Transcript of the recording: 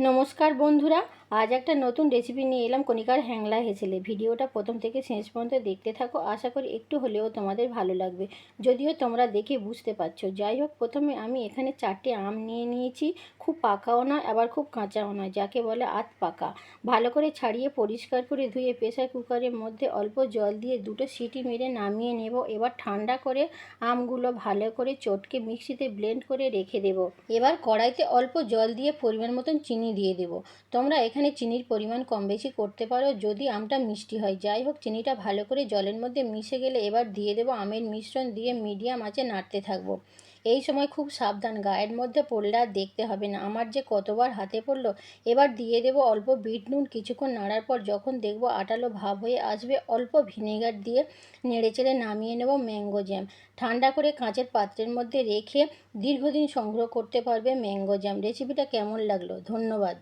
নমস্কার বন্ধুরা আজ একটা নতুন রেসিপি নিয়ে এলাম, কণিকার হ্যাংলা হেসেলে। ভিডিওটা প্রথম থেকে শেষ পর্যন্ত দেখতে থাকো, আশা করি একটু হলেও তোমাদের ভালো লাগবে। যদিও তোমরা দেখে বুঝতে পারছ। যাই হোক, প্রথমে আমি এখানে চারটে আম নিয়ে নিয়েছি। খুব পাকাও নয়, আবার খুব কাঁচাও নয়, যাকে বলে আধ পাকা। ভালো করে ছাড়িয়ে পরিষ্কার করে ধুয়ে প্রেসার কুকারের মধ্যে অল্প জল দিয়ে দুটো সিটি মেরে নামিয়ে নেব। এবার ঠান্ডা করে আমগুলো ভালো করে চটকে মিক্সিতে ব্লেন্ড করে রেখে দেব। এবার কড়াইতে অল্প জল দিয়ে পরিমাণ মতন চিনি দিয়ে দেবো। তোমরা এখানে চিনির পরিমাণ কম বেশি করতে পারো, যদি আমটা মিষ্টি হয়। যাই হোক, চিনিটা ভালো করে জলের মধ্যে মিশে গেলে এবার দিয়ে দেবো আমের মিশ্রণ দিয়ে মিডিয়াম আঁচে নাড়তে থাকব। এই সময় খুব সাবধান, গায়ের মধ্যে পড়লে আর দেখতে হবে না। আমার যে কতবার হাতে পড়ল, এবার দিয়ে দেবো অল্প বিট নুন। কিছুক্ষণ নাড়ার পর যখন দেখব আটালো ভাব হয়ে আসবে, অল্প ভিনেগার দিয়ে নেড়ে চেড়ে নামিয়ে নেব ম্যাঙ্গো জ্যাম। ঠান্ডা করে কাঁচের পাত্রের মধ্যে রেখে দীর্ঘদিন সংগ্রহ করতে পারবে ম্যাঙ্গো জ্যাম। রেসিপিটা কেমন লাগল? ধন্যবাদ।